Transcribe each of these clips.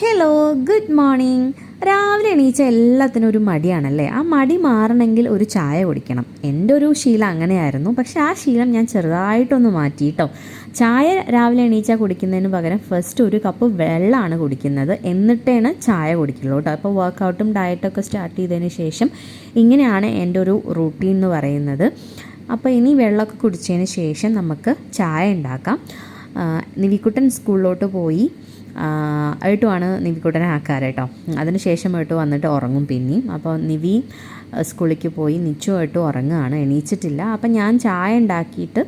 Hello good morning രാവിലെ എണീച്ച എല്ലാത്തിനും ഒരു മടിയാണല്ലേ? ആ മടി മാറണമെങ്കിൽ ഒരു ചായ കുടിക്കണം. എന്റെ ഒരു ശീലം അങ്ങനെയായിരുന്നു. പക്ഷേ ആ ശീലം ഞാൻ ചെറുതായിട്ടൊന്ന് മാറ്റി കേട്ടോ ചായ രാവിലെ എണീച്ചാൽ കുടിക്കുന്നതിന് പകരം ഫസ്റ്റ് ഒരു കപ്പ് വെള്ളമാണ് കുടിക്കുന്നത്. എന്നിട്ടാണ് ചായ കുടിക്കുള്ളൂ കേട്ടോ അപ്പോൾ വർക്കൗട്ടും ഡയറ്റൊക്കെ സ്റ്റാർട്ട് ചെയ്തതിന് ശേഷം ഇങ്ങനെയാണ് എന്റെ ഒരു റൂട്ടീൻ എന്ന് പറയുന്നത്. അപ്പോൾ ഇനി വെള്ളമൊക്കെ കുടിച്ചതിന് ശേഷം നമുക്ക് ചായ ഉണ്ടാക്കാം. നിവിക്കുട്ടൻ സ്കൂളിലോട്ട് പോയി. ഏട്ടുമാണ് നിവിക്കുട്ടനെ ആക്കാറ് കേട്ടോ. അതിനുശേഷം ആയിട്ട് വന്നിട്ട് ഉറങ്ങും പിന്നെയും. അപ്പോൾ നിവി സ്കൂളിലേക്ക് പോയി. നിച്ചു ഏട്ടു ഉറങ്ങുകയാണ്. എണീച്ചിട്ടില്ല. അപ്പം ഞാൻ ചായ ഉണ്ടാക്കിയിട്ട്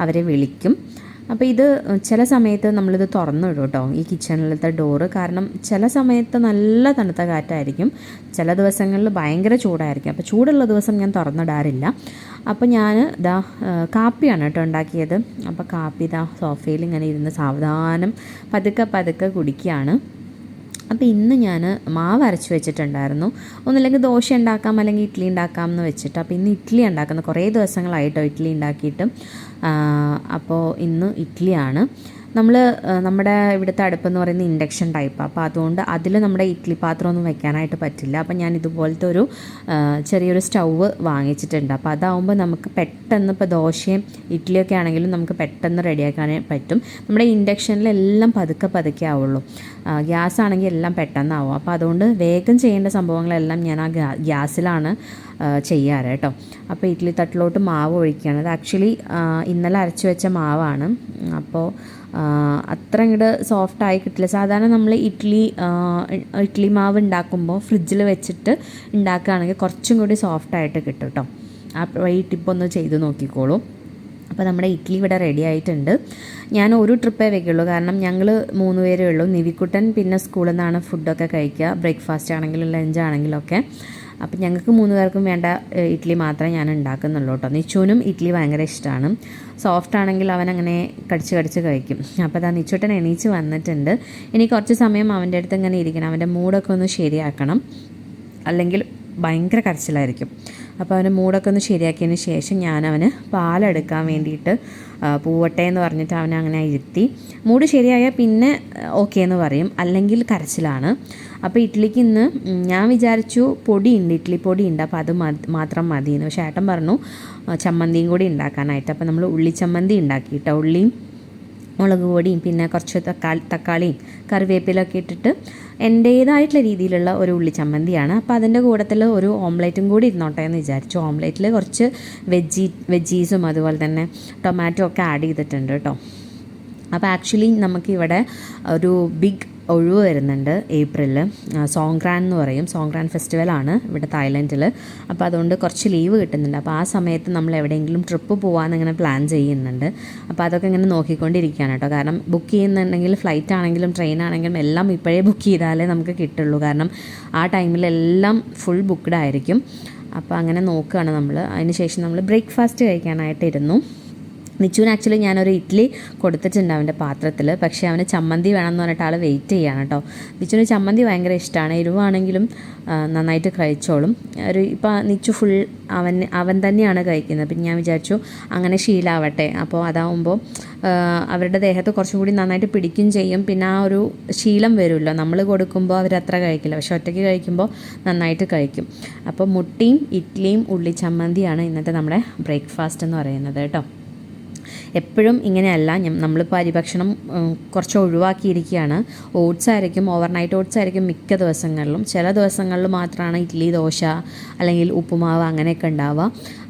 അവരെ വിളിക്കും. അപ്പോൾ ഇത് ചില സമയത്ത് നമ്മളിത് തുറന്നിടും കേട്ടോ ഈ കിച്ചണിലത്തെ ഡോറ്. കാരണം ചില സമയത്ത് നല്ല തണുത്ത കാറ്റായിരിക്കും. ചില ദിവസങ്ങളിൽ ഭയങ്കര ചൂടായിരിക്കും. അപ്പോൾ ചൂടുള്ള ദിവസം ഞാൻ തുറന്നിടാറില്ല. അപ്പോൾ ഞാൻ ഇതാ കാപ്പിയാണ് കേട്ടോ ഉണ്ടാക്കിയത്. അപ്പോൾ കാപ്പി ഇതാ സോഫയിൽ ഇങ്ങനെ ഇരുന്ന് സാവധാനം പതുക്കെ പതുക്കെ കുടിക്കുകയാണ്. അപ്പോൾ ഇന്ന് ഞാൻ മാവ് അരച്ച് വെച്ചിട്ടുണ്ടായിരുന്നു. ഒന്നില്ലെങ്കിൽ ദോശ ഉണ്ടാക്കാം അല്ലെങ്കിൽ ഇഡ്ഡലി ഉണ്ടാക്കാം എന്ന് വെച്ചിട്ട്. അപ്പോൾ ഇന്ന് ഇഡ്ഡലി ഉണ്ടാക്കുന്ന. കുറേ ദിവസങ്ങളായിട്ടോ ഇഡ്ഡലി ഉണ്ടാക്കിയിട്ട്. അപ്പോൾ ഇന്ന് ഇഡ്ഡലിയാണ് നമ്മൾ നമ്മുടെ ഇവിടുത്തെ അടുപ്പെന്ന് പറയുന്നത് ഇൻഡക്ഷൻ ടൈപ്പാണ് അപ്പോൾ അതുകൊണ്ട് അതിൽ നമ്മുടെ ഇഡ്ഡലി പാത്രമൊന്നും വെക്കാനായിട്ട് പറ്റില്ല. അപ്പോൾ ഞാൻ ഇതുപോലത്തെ ഒരു ചെറിയൊരു സ്റ്റൗവ് വാങ്ങിച്ചിട്ടുണ്ട്. അപ്പോൾ അതാവുമ്പോൾ നമുക്ക് പെട്ടെന്ന് ഇപ്പോൾ ദോശയും ഇഡ്ഡലിയൊക്കെ ആണെങ്കിലും നമുക്ക് പെട്ടെന്ന് റെഡിയാക്കാൻ പറ്റും. നമ്മുടെ ഇൻഡക്ഷനിലെല്ലാം പതുക്കെ പതുക്കെ ആവുള്ളൂ. ഗ്യാസ് ആണെങ്കിൽ എല്ലാം പെട്ടെന്നാവും. അപ്പോൾ അതുകൊണ്ട് വേഗം ചെയ്യേണ്ട സംഭവങ്ങളെല്ലാം ഞാൻ ആ ഗ്യാസിലാണ് ചെയ്യാറ് കേട്ടോ. അപ്പോൾ ഇഡ്ഡലി തട്ടിലോട്ട് മാവ് ഒഴിക്കുകയാണ്. അത് ആക്ച്വലി ഇന്നലെ അരച്ചു വെച്ച മാവാണ്. അപ്പോൾ അത്ര ഇങ്ങോട്ട് സോഫ്റ്റ് ആയി കിട്ടില്ല. സാധാരണ നമ്മൾ ഇഡ്ഡലി ഇഡ്ഡലി മാവ് ഉണ്ടാക്കുമ്പോൾ ഫ്രിഡ്ജിൽ വെച്ചിട്ട് ഉണ്ടാക്കുകയാണെങ്കിൽ കുറച്ചും കൂടി സോഫ്റ്റ് ആയിട്ട് കിട്ടും കേട്ടോ. ആ ഈ ടിപ്പൊന്ന് ചെയ്ത് നോക്കിക്കോളൂ. അപ്പോൾ നമ്മുടെ ഇഡ്ഡലി ഇവിടെ റെഡി ആയിട്ടുണ്ട്. ഞാൻ ഒരു ട്രിപ്പേ വെക്കുള്ളൂ. കാരണം ഞങ്ങൾ മൂന്ന് പേരേ ഉള്ളൂ. നിവിക്കുട്ടൻ പിന്നെ സ്കൂളിൽ നിന്നാണ് ഫുഡൊക്കെ കഴിക്കുക. ബ്രേക്ക്ഫാസ്റ്റ് ആണെങ്കിലും ലഞ്ച് ആണെങ്കിലും ഒക്കെ. അപ്പം ഞങ്ങൾക്ക് മൂന്ന് പേർക്കും വേണ്ട ഇഡ്ഡലി മാത്രമേ ഞാൻ ഉണ്ടാക്കുന്നുള്ളൂ കേട്ടോ. നിച്ചുവിനും ഇഡ്ഡലി ഭയങ്കര ഇഷ്ടമാണ് സോഫ്റ്റ് ആണെങ്കിൽ അവൻ അങ്ങനെ കടിച്ച് കടിച്ച് കഴിക്കും. അപ്പോൾ അതാ നിച്ചുട്ടൻ എണീച്ച് വന്നിട്ടുണ്ട്. ഇനി കുറച്ച് സമയം അവന്റെ അടുത്ത് ഇങ്ങനെ ഇരിക്കണം. അവന്റെ മൂഡൊക്കെ ഒന്ന് ശരിയാക്കണം. അല്ലെങ്കിൽ ഭയങ്കര കരച്ചിലായിരിക്കും. അപ്പോൾ അവന് മൂടൊക്കെ ഒന്ന് ശരിയാക്കിയതിന് ശേഷം ഞാൻ അവന് പാലെടുക്കാൻ വേണ്ടിയിട്ട് പൂവട്ടെ എന്ന് പറഞ്ഞിട്ട് അവനെ അങ്ങനെ ഇരുത്തി. മൂട് ശരിയായാൽ പിന്നെ ഓക്കെ എന്ന് പറയും. അല്ലെങ്കിൽ കരച്ചിലാണ്. അപ്പോൾ ഇഡ്ഡലിക്ക് ഇന്ന് ഞാൻ വിചാരിച്ചു പൊടിയുണ്ട് ഇഡ്ഡലി പൊടിയുണ്ട്. അപ്പോൾ അത് മാത്രം മതിയെന്ന്. പക്ഷേ ഏട്ടൻ പറഞ്ഞു ചമ്മന്തിയും കൂടി ഉണ്ടാക്കാനായിട്ട്. അപ്പോൾ നമ്മൾ ഉള്ളി ചമ്മന്തി ഉണ്ടാക്കി കേട്ടോ ഉള്ളിയും മുളക് പൊടിയും പിന്നെ കുറച്ച് തക്കാളി തക്കാളിയും കറിവേപ്പിലൊക്കെ ഇട്ടിട്ട് എന്റേതായിട്ടുള്ള രീതിയിലുള്ള ഒരു ഉള്ളി ചമ്മന്തിയാണ്. അപ്പോൾ അതിന്റെ കൂടത്തിൽ ഒരു ഓംലേറ്റും കൂടി ഇരുന്നോട്ടെ എന്ന് വിചാരിച്ചു. ഓംലേറ്റിൽ കുറച്ച് വെജി വെജീസും അതുപോലെ തന്നെ ടൊമാറ്റോ ഒക്കെ ആഡ് ചെയ്തിട്ടുണ്ട് കേട്ടോ. അപ്പോൾ ആക്ച്വലി നമുക്കിവിടെ ഒരു ബിഗ് ഒഴിവ് വരുന്നുണ്ട് ഏപ്രിലിൽ സോങ്ക്രാൻ എന്ന് പറയും. സോങ്ക്രാൻ ഫെസ്റ്റിവലാണ് ഇവിടെ തായ്ലൻഡിൽ അപ്പോൾ അതുകൊണ്ട് കുറച്ച് ലീവ് കിട്ടുന്നുണ്ട്. അപ്പോൾ ആ സമയത്ത് നമ്മൾ എവിടെയെങ്കിലും ട്രിപ്പ് പോകാമെന്നിങ്ങനെ പ്ലാൻ ചെയ്യുന്നുണ്ട്. അപ്പോൾ അതൊക്കെ ഇങ്ങനെ നോക്കിക്കൊണ്ടിരിക്കുകയാണ് കേട്ടോ. കാരണം ബുക്ക് ചെയ്യുന്നുണ്ടെങ്കിൽ ഫ്ലൈറ്റ് ആണെങ്കിലും ട്രെയിൻ ആണെങ്കിലും എല്ലാം ഇപ്പോഴേ ബുക്ക് ചെയ്താലേ നമുക്ക് കിട്ടുള്ളൂ. കാരണം ആ ടൈമിലെല്ലാം ഫുൾ ബുക്ക്ഡ് ആയിരിക്കും. അപ്പോൾ അങ്ങനെ നോക്കുകയാണ് നമ്മൾ. അതിന് ശേഷം നമ്മൾ ബ്രേക്ക്ഫാസ്റ്റ് കഴിക്കാനായിട്ട് നിച്ചുവിന് ആക്ച്വലി ഞാനൊരു ഇഡ്ഡലി കൊടുത്തിട്ടുണ്ട് അവന്റെ പാത്രത്തിൽ. പക്ഷേ അവന് ചമ്മന്തി വേണമെന്ന് പറഞ്ഞിട്ട് ആൾ വെയിറ്റ് ചെയ്യാണ് കേട്ടോ നിച്ചുവിന് ചമ്മന്തി ഭയങ്കര ഇഷ്ടമാണ് എരിവാണെങ്കിലും നന്നായിട്ട് കഴിച്ചോളും. ഒരു ഇപ്പോൾ നിച്ചു ഫുൾ അവൻ അവൻ തന്നെയാണ് കഴിക്കുന്നത്. പിന്നെ ഞാൻ വിചാരിച്ചു അങ്ങനെ ശീലാവട്ടെ. അപ്പോൾ അതാവുമ്പോൾ അവരുടെ ദേഹത്ത് കുറച്ചും കൂടി നന്നായിട്ട് പിടിക്കും ചെയ്യും. പിന്നെ ആ ഒരു ശീലം വരുമല്ലോ. നമ്മൾ കൊടുക്കുമ്പോൾ അവരത്ര കഴിക്കില്ല. പക്ഷെ ഒറ്റയ്ക്ക് കഴിക്കുമ്പോൾ നന്നായിട്ട് കഴിക്കും. അപ്പോൾ മുട്ടിയും ഇഡ്ഡലിയും ഉള്ളി ചമ്മന്തിയാണ് ഇന്നത്തെ നമ്മുടെ ബ്രേക്ക്ഫാസ്റ്റ് എന്ന് പറയുന്നത് കേട്ടോ എപ്പോഴും ഇങ്ങനെയല്ല. നമ്മളിപ്പോൾ അരിഭക്ഷണം കുറച്ച് ഒഴിവാക്കിയിരിക്കുകയാണ് ഓട്സ് ആയിരിക്കും ഓവർനൈറ്റ് ഓട്സ് ആയിരിക്കും മിക്ക ദിവസങ്ങളിലും. ചില ദിവസങ്ങളിൽ മാത്രമാണ് ഇഡ്ഡലി ദോശ അല്ലെങ്കിൽ ഉപ്പുമാവ് അങ്ങനെയൊക്കെ ഉണ്ടാവുക.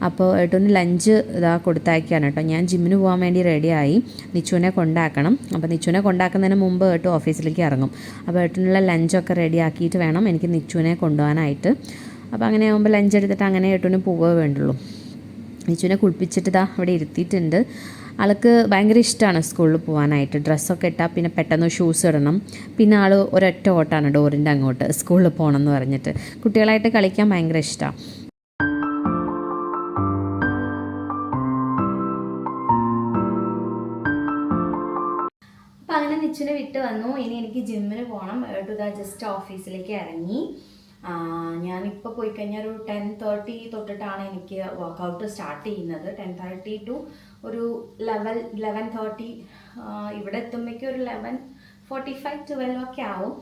അപ്പോൾ ഏട്ടന് ലഞ്ച് ഇതാ കൊടുത്തയക്കുകയാണ് കേട്ടോ. ഞാൻ ജിമ്മിന് പോകാൻ വേണ്ടി റെഡിയായി നിച്ചുവിനെ കൊണ്ടാക്കണം. അപ്പോൾ നിച്ചുവിനെ കൊണ്ടാക്കുന്നതിന് മുമ്പ് ഏട്ടു ഓഫീസിലേക്ക് ഇറങ്ങും. അപ്പോൾ ഏട്ടനുള്ള ലഞ്ചൊക്കെ റെഡി ആക്കിയിട്ട് വേണം എനിക്ക് നിച്ചുവിനെ കൊണ്ടുപോകാനായിട്ട്. അപ്പോൾ അങ്ങനെ ആകുമ്പോൾ ലഞ്ച് എടുത്തിട്ട് അങ്ങനെ ഏട്ടന് പോവുകയേ വേണ്ടുള്ളൂ. നിച്ചുവിനെ കുളിപ്പിച്ചിട്ട് ഇതാ അവിടെ ഇരുത്തിയിട്ടുണ്ട്. ആൾക്ക് ഭയങ്കര ഇഷ്ടമാണ് സ്കൂളിൽ പോകാനായിട്ട് ഡ്രസ്സൊക്കെ ഇട്ടാൽ പിന്നെ പെട്ടെന്ന് ഷൂസ് ഇടണം. പിന്നെ ആൾ ഒരൊറ്റ ഓട്ടാണ് ഡോറിന്റെ അങ്ങോട്ട് സ്കൂളിൽ പോകണം എന്ന് പറഞ്ഞിട്ട്. കുട്ടികളായിട്ട് കളിക്കാൻ ഭയങ്കര ഇഷ്ടമാണ് അപ്പം അങ്ങനെ നിച്ചിനെ വിട്ട് വന്നു. ഇനി എനിക്ക് ജിമ്മിന് പോകണം ടു ജസ്റ്റ് ഓഫീസിലേക്ക് ഇറങ്ങി. ഞാനിപ്പോൾ പോയി കഴിഞ്ഞാൽ ഒരു ടെൻ തേർട്ടി തൊട്ടിട്ടാണ് എനിക്ക് വർക്കൗട്ട് സ്റ്റാർട്ട് ചെയ്യുന്നത്. ടെൻ തേർട്ടി ടു ഒരു ലെവൽ ലെവൻ തേർട്ടി ഇവിടെ എത്തുമ്പോഴേക്കും ഒരു ലെവൻ ഫോർട്ടി ഫൈവ് ട്വൽവ് ഒക്കെ ആവും.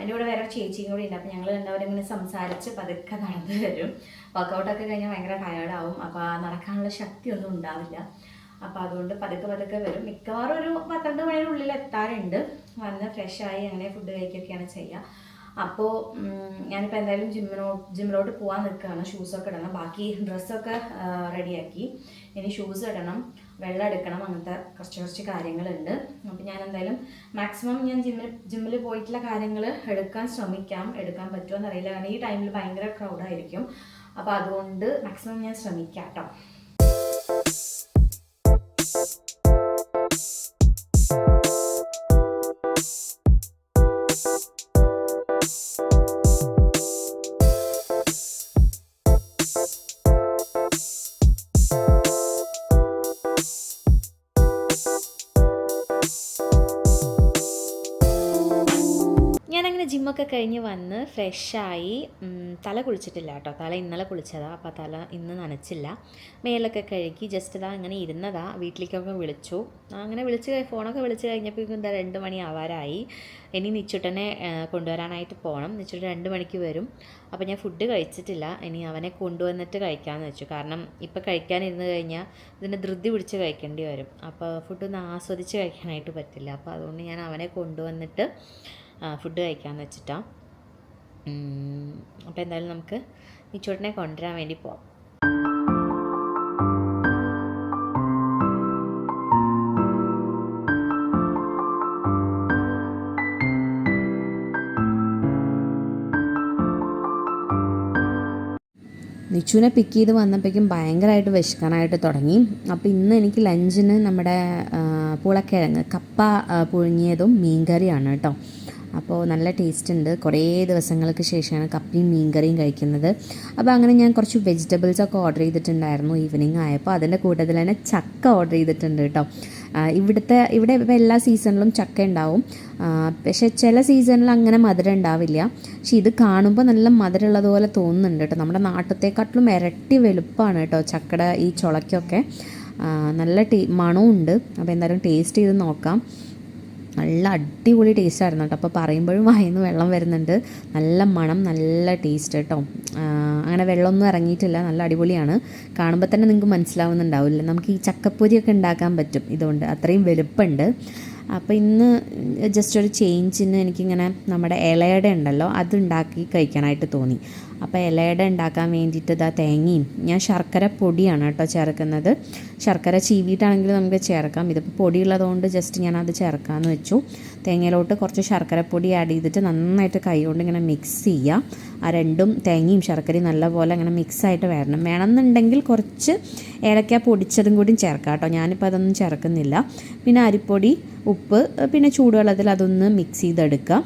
എന്റെ കൂടെ വേറെ ചേച്ചിയും കൂടി ഉണ്ട്. അപ്പോൾ ഞങ്ങൾ എല്ലാവരും ഇങ്ങനെ സംസാരിച്ച് പതുക്കെ നടന്നു വരും. വർക്കൗട്ടൊക്കെ കഴിഞ്ഞാൽ ഭയങ്കര ടയേർഡാവും അപ്പോൾ നടക്കാനുള്ള ശക്തിയൊന്നും ഉണ്ടാവില്ല. അപ്പോൾ അതുകൊണ്ട് പതുക്കെ പതുക്കെ വരും. മിക്കവാറും ഒരു പന്ത്രണ്ട് മണിയുടെ ഉള്ളിൽ എത്താറുണ്ട്. വന്ന് ഫ്രഷായി അങ്ങനെ ഫുഡ് കഴിക്കുകയൊക്കെയാണ് ചെയ്യുക. അപ്പോൾ ഞാനിപ്പോൾ എന്തായാലും ജിമ്മിനോ ജിമ്മിലോട്ട് പോകാൻ നിൽക്കുകയാണ്. ഷൂസൊക്കെ ഇടണം. ബാക്കി ഡ്രസ്സൊക്കെ റെഡിയാക്കി ഇനി ഷൂസ് ഇടണം. വെള്ളം എടുക്കണം. അങ്ങനത്തെ കുറച്ച് കുറച്ച് കാര്യങ്ങളുണ്ട്. അപ്പോൾ ഞാൻ എന്തായാലും മാക്സിമം ഞാൻ ജിമ്മിൽ ജിമ്മിൽ പോയിട്ടുള്ള കാര്യങ്ങൾ എടുക്കാൻ ശ്രമിക്കാം. എടുക്കാൻ പറ്റുമോ എന്നറിയില്ല. കാരണം ഈ ടൈമിൽ ഭയങ്കര ക്രൗഡായിരിക്കും അപ്പോൾ അതുകൊണ്ട് മാക്സിമം ഞാൻ ശ്രമിക്കാം കേട്ടോ. Thank you. ജിമ്മൊക്കെ കഴിഞ്ഞ് വന്ന് ഫ്രഷായി തല കുളിച്ചിട്ടില്ല കേട്ടോ. തല ഇന്നലെ കുളിച്ചതാണ് അപ്പോൾ തല ഇന്ന് നനച്ചില്ല. മേലൊക്കെ കഴുകി ജസ്റ്റ് ഇതാ ഇങ്ങനെ ഇരുന്നതാ വീട്ടിലേക്കൊക്കെ വിളിച്ചു. അങ്ങനെ വിളിച്ച് ഫോണൊക്കെ വിളിച്ച് കഴിഞ്ഞപ്പോൾ എന്താ രണ്ട് മണി ആവാറായി. ഇനി നിച്ചുട്ടനെ കൊണ്ടുവരാനായിട്ട് പോകണം നിച്ചുട്ടൻ രണ്ട് മണിക്ക് വരും. അപ്പോൾ ഞാൻ ഫുഡ് കഴിച്ചിട്ടില്ല. ഇനി അവനെ കൊണ്ടുവന്നിട്ട് കഴിക്കാമെന്ന് വെച്ചു. കാരണം ഇപ്പോൾ കഴിക്കാനിരുന്ന് കഴിഞ്ഞാൽ ഇതിനെ ധൃതി പിടിച്ച് കഴിക്കേണ്ടി വരും. അപ്പോൾ ഫുഡ് ഒന്ന് ആസ്വദിച്ച് കഴിക്കാനായിട്ട് പറ്റില്ല. അപ്പോൾ അതുകൊണ്ട് ഞാൻ അവനെ കൊണ്ടുവന്നിട്ട് ഫുഡ് കഴിക്കാമെന്ന് വെച്ചിട്ടാണ് അപ്പോൾ എന്തായാലും നമുക്ക് നിച്ചോട്ടിനെ കൊണ്ടുവരാൻ വേണ്ടി പോവാം. നിച്ചുവിനെ പിക്ക് ചെയ്ത് വന്നപ്പോഴേക്കും ഭയങ്കരമായിട്ട് വിശക്കാനായിട്ട് തുടങ്ങി. അപ്പോൾ ഇന്ന് എനിക്ക് ലഞ്ചിന് നമ്മുടെ പുളക്കിഴങ്ങ് കപ്പ പുഴുങ്ങിയതും മീൻകറിയാണ് കേട്ടോ. അപ്പോൾ നല്ല ടേസ്റ്റ് ഉണ്ട് കുറേ ദിവസങ്ങൾക്ക് ശേഷമാണ് കപ്പയും മീൻകറിയും കഴിക്കുന്നത്. അപ്പോൾ അങ്ങനെ ഞാൻ കുറച്ച് വെജിറ്റബിൾസ് ഒക്കെ ഓർഡർ ചെയ്തിട്ടുണ്ടായിരുന്നു ഈവനിങ് ആയപ്പോൾ. അതിന്റെ കൂട്ടത്തിൽ തന്നെ ചക്ക ഓർഡർ ചെയ്തിട്ടുണ്ട് കേട്ടോ. ഇവിടുത്തെ ഇവിടെ ഇപ്പോൾ എല്ലാ സീസണിലും ചക്ക ഉണ്ടാവും. പക്ഷേ ചില സീസണിൽ അങ്ങനെ മധുരം ഉണ്ടാവില്ല. പക്ഷെ ഇത് കാണുമ്പോൾ നല്ല മധുരമുള്ളതുപോലെ തോന്നുന്നുണ്ട് കേട്ടോ. നമ്മുടെ നാട്ടത്തെക്കാട്ടിലും ഇരട്ടി വലുപ്പമാണ് കേട്ടോ ചക്കയുടെ ഈ ചുളയ്ക്കൊക്കെ. നല്ല ടേ മണവും ഉണ്ട് അപ്പോൾ എന്തായാലും ടേസ്റ്റ് ചെയ്ത് നോക്കാം. നല്ല അടിപൊളി ടേസ്റ്റ് ആയിരുന്നു കേട്ടോ. അപ്പോൾ പറയുമ്പോഴും വായിന്ന് വെള്ളം വരുന്നുണ്ട്. നല്ല മണം നല്ല ടേസ്റ്റ് കേട്ടോ അങ്ങനെ വെള്ളമൊന്നും ഇറങ്ങിയിട്ടില്ല. നല്ല അടിപൊളിയാണ്. കാണുമ്പോൾ തന്നെ നിങ്ങൾക്ക് മനസ്സിലാവുന്നുണ്ടാവില്ല. നമുക്ക് ഈ ചക്കപ്പൊരിയൊക്കെ ഉണ്ടാക്കാൻ പറ്റും. ഇതുകൊണ്ട് അത്രയും വലുപ്പമുണ്ട് അപ്പോൾ ഇന്ന് ജസ്റ്റ് ഒരു ചേഞ്ചിന് എനിക്കിങ്ങനെ നമ്മുടെ ഇലയുടെ ഉണ്ടല്ലോ അതുണ്ടാക്കി കഴിക്കാനായിട്ട് തോന്നി. അപ്പോൾ ഇലയുടെ ഉണ്ടാക്കാൻ വേണ്ടിയിട്ട് ഇതാ തേങ്ങയും. ഞാൻ ശർക്കര പൊടിയാണ് കേട്ടോ ചേർക്കുന്നത്. ശർക്കര ചീവിയിട്ടാണെങ്കിൽ നമുക്ക് ചേർക്കാം. ഇതിപ്പോൾ പൊടിയുള്ളതുകൊണ്ട് ജസ്റ്റ് ഞാൻ അത് ചേർക്കാമെന്ന് വെച്ചു. തേങ്ങയിലോട്ട് കുറച്ച് ശർക്കരപ്പൊടി ആഡ് ചെയ്തിട്ട് നന്നായിട്ട് കൈകൊണ്ട് ഇങ്ങനെ മിക്സ് ചെയ്യുക ആ രണ്ടും തേങ്ങയും ശർക്കരയും നല്ലപോലെ അങ്ങനെ മിക്സ് ആയിട്ട് വരണം. വേണമെന്നുണ്ടെങ്കിൽ കുറച്ച് ഏലക്ക പൊടിച്ചതും കൂടി ചേർക്കാം കേട്ടോ. ഞാനിപ്പോൾ അതൊന്നും ചേർക്കുന്നില്ല. പിന്നെ അരിപ്പൊടി ഉപ്പ് പിന്നെ ചൂടുവെള്ളത്തിൽ അതൊന്ന് മിക്സ് ചെയ്തെടുക്കുക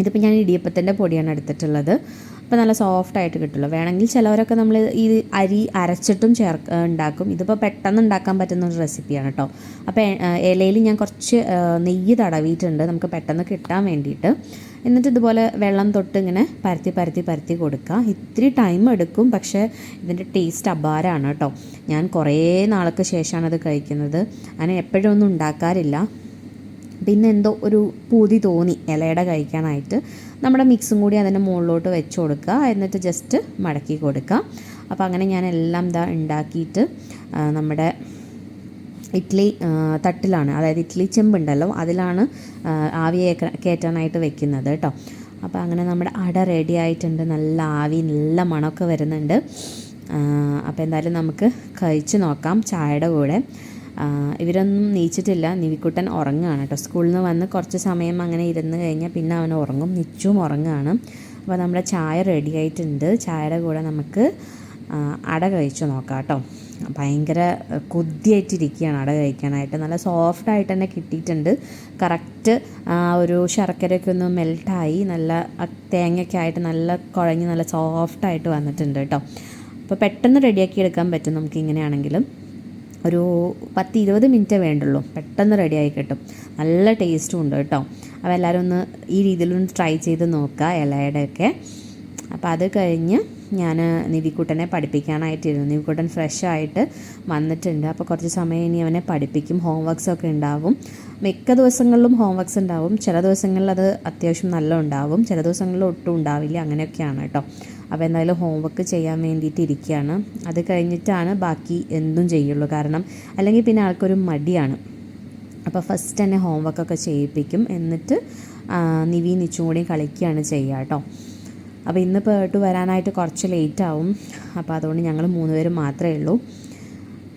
ഇതിപ്പോൾ ഞാൻ ഇടിയപ്പത്തിന്റെ പൊടിയാണ് എടുത്തിട്ടുള്ളത്. അപ്പോൾ നല്ല സോഫ്റ്റ് ആയിട്ട് കിട്ടുള്ളൂ. വേണമെങ്കിൽ ചിലവരൊക്കെ നമ്മൾ ഈ അരി അരച്ചിട്ടും ചേർ ഉണ്ടാക്കും. ഇതിപ്പോൾ പെട്ടെന്ന് ഉണ്ടാക്കാൻ പറ്റുന്ന ഒരു റെസിപ്പിയാണ് കേട്ടോ അപ്പോൾ ഇലയിൽ ഞാൻ കുറച്ച് നെയ്യ് തടവിയിട്ടുണ്ട്. നമുക്ക് പെട്ടെന്ന് കിട്ടാൻ വേണ്ടിയിട്ട്. എന്നിട്ട് ഇതുപോലെ വെള്ളം തൊട്ട് ഇങ്ങനെ പരത്തി പരത്തി പരത്തി കൊടുക്കുക. ഇത്തിരി ടൈം എടുക്കും. പക്ഷേ ഇതിന്റെ ടേസ്റ്റ് അപാരമാണ് കേട്ടോ ഞാൻ കുറേ നാൾക്ക് ശേഷമാണ് അത് കഴിക്കുന്നത്. അങ്ങനെ എപ്പോഴും ഒന്നും ഉണ്ടാക്കാറില്ല. പിന്നെ എന്തോ ഒരു പൂതി തോന്നി ഇലയുടെ കഴിക്കാനായിട്ട്. നമ്മുടെ മിക്സും കൂടി അതിന്റെ മുകളിലോട്ട് വെച്ച് കൊടുക്കുക. എന്നിട്ട് ജസ്റ്റ് മടക്കി കൊടുക്കുക. അപ്പോൾ അങ്ങനെ ഞാൻ എല്ലാം ഇതാ ഉണ്ടാക്കിയിട്ട് നമ്മുടെ ഇഡ്ഡലി തട്ടിലാണ്. അതായത് ഇഡ്ഡലി ചെമ്പുണ്ടല്ലോ അതിലാണ് ആവിയെ ആവി കയറ്റാനായിട്ട് വെക്കുന്നത് കേട്ടോ. അപ്പോൾ അങ്ങനെ നമ്മുടെ അട റെഡി ആയിട്ടുണ്ട്. നല്ല ആവി നല്ല മണമൊക്കെ വരുന്നുണ്ട്. അപ്പോൾ എന്തായാലും നമുക്ക് കഴിച്ച് നോക്കാം ചായയുടെ കൂടെ. ഇവരൊന്നും നീച്ചിട്ടില്ല. നിവിക്കുട്ടൻ ഉറങ്ങുകയാണ് കേട്ടോ. സ്കൂളിൽ നിന്ന് വന്ന് കുറച്ച് സമയം അങ്ങനെ ഇരുന്ന് കഴിഞ്ഞാൽ പിന്നെ അവൻ ഉറങ്ങും. നിച്ചും ഉറങ്ങുകയാണ്. അപ്പോൾ നമ്മുടെ ചായ റെഡി ആയിട്ടുണ്ട്. ചായയുടെ കൂടെ നമുക്ക് അട കഴിച്ചു നോക്കാം കേട്ടോ. ഭയങ്കര കൊതിയായിട്ടിരിക്കുകയാണ് അട കഴിക്കാനായിട്ട്. നല്ല സോഫ്റ്റ് ആയിട്ട് തന്നെ കിട്ടിയിട്ടുണ്ട്. കറക്റ്റ് ഒരു ശർക്കരയൊക്കെ ഒന്ന് മെൽട്ടായി നല്ല തേങ്ങയൊക്കെ ആയിട്ട് നല്ല കുഴഞ്ഞ് നല്ല സോഫ്റ്റായിട്ട് വന്നിട്ടുണ്ട് കേട്ടോ. അപ്പോൾ പെട്ടെന്ന് റെഡിയാക്കി എടുക്കാൻ പറ്റും നമുക്ക് ഇങ്ങനെയാണെങ്കിലും. ഒരു പത്ത് ഇരുപത് മിനിറ്റേ വേണ്ടുള്ളൂ. പെട്ടെന്ന് റെഡിയായി കിട്ടും. നല്ല ടേസ്റ്റും ഉണ്ട് കേട്ടോ. അപ്പോൾ എല്ലാവരും ഒന്ന് ഈ രീതിയിലൊന്ന് ട്രൈ ചെയ്ത് നോക്കുക ഇലയുടെയൊക്കെ അപ്പോൾ അത് കഴിഞ്ഞ് ഞാൻ നിധിക്കുട്ടനെ പഠിപ്പിക്കാനായിട്ടിരുന്നു. നിധിക്കുട്ടൻ ഫ്രഷ് ആയിട്ട് വന്നിട്ടുണ്ട്. അപ്പോൾ കുറച്ച് സമയം ഇനി അവനെ പഠിപ്പിക്കും. ഹോം വർക്ക്സ് ഒക്കെ ഉണ്ടാവും. മിക്ക ദിവസങ്ങളിലും ഹോം വർക്ക്സ് ഉണ്ടാവും. ചില ദിവസങ്ങളിൽ അത് അത്യാവശ്യം നല്ല ഉണ്ടാവും. ചില ദിവസങ്ങളിൽ ഒട്ടും ഉണ്ടാവില്ല. അങ്ങനെയൊക്കെയാണ് കേട്ടോ. അപ്പോൾ എന്തായാലും ഹോംവർക്ക് ചെയ്യാൻ വേണ്ടിയിട്ട് ഇരിക്കുകയാണ്. അത് കഴിഞ്ഞിട്ടാണ് ബാക്കി എന്തും ചെയ്യുള്ളൂ. കാരണം അല്ലെങ്കിൽ പിന്നെ ആൾക്കൊരു മടിയാണ്. അപ്പോൾ ഫസ്റ്റ് തന്നെ ഹോംവർക്കൊക്കെ ചെയ്യിപ്പിക്കും. എന്നിട്ട് നിവി നിച്ചും കൂടി കളിക്കുകയാണ് ചെയ്യുക കേട്ടോ. അപ്പോൾ ഇന്ന് പേട്ട് വരാനായിട്ട് കുറച്ച് ലേറ്റ് ആവും. അപ്പോൾ അതുകൊണ്ട് ഞങ്ങൾ മൂന്ന് മൂന്നുപേരും മാത്രമേ ഉള്ളൂ.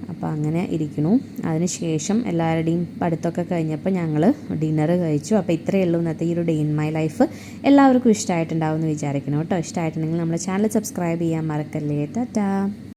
അപ്പോൾ അങ്ങനെ ഇരിക്കുന്നു. അതിനുശേഷം എല്ലാവരുടെയും പഠിത്തമൊക്കെ കഴിഞ്ഞപ്പോൾ ഞങ്ങൾ ഡിന്നർ കഴിച്ചു. അപ്പോൾ ഇത്രയേ ഉള്ളൂ ഇന്നത്തെ ഈ ഒരു ഡേ ഇൻ മൈ ലൈഫ് എല്ലാവർക്കും ഇഷ്ടമായിട്ടുണ്ടാവും എന്ന് വിചാരിക്കണം കേട്ടോ. ഇഷ്ടമായിട്ടുണ്ടെങ്കിൽ നമ്മുടെ ചാനൽ സബ്സ്ക്രൈബ് ചെയ്യാൻ മറക്കല്ലേ. ടാറ്റാ.